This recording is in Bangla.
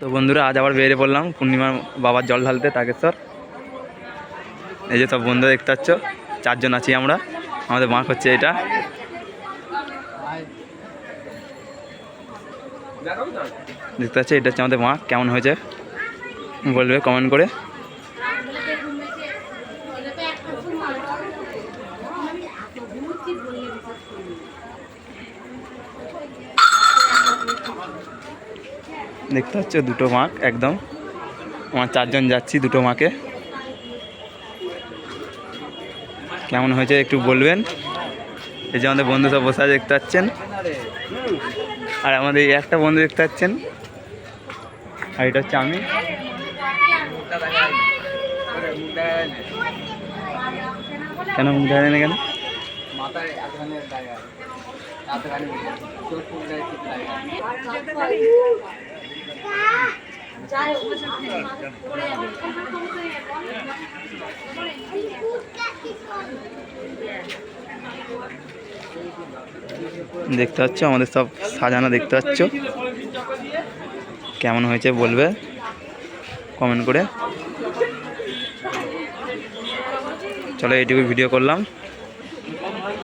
তো বন্ধুরা, আজ আবার বেরিয়ে পড়লাম পূর্ণিমার বাবার জল ঢালতে তাকেশ্বর এই যে সব বন্ধু দেখতে পাচ্ছ, চারজন আছি আমরা। আমাদের মাক হচ্ছে এটা। দেখতে পাচ্ছ, এটা হচ্ছে আমাদের মা কেমন হয়েছে? বলবে কমেন্ট করে। দেখতে পাচ্ছ, দুটো মাক, একদম। আমার চারজন যাচ্ছি দুটো মাকে। কেমন হয়েছে একটু বলবেন? এই যে আমাদের বন্ধু সব বসে দেখতে পাচ্ছেন? আর আমাদের এই একটা বন্ধু দেখতে পাচ্ছেন? আর এটা হচ্ছে আমি। কেন মুখ দেখা না কেন মাথায় দেখতে পাচ্ছ, আমাদের সব সাজানো দেখতে পাচ্ছ। কেমন হয়েছে বলবে? কমেন্ট করে। চলো এইটুকু ভিডিও করলাম।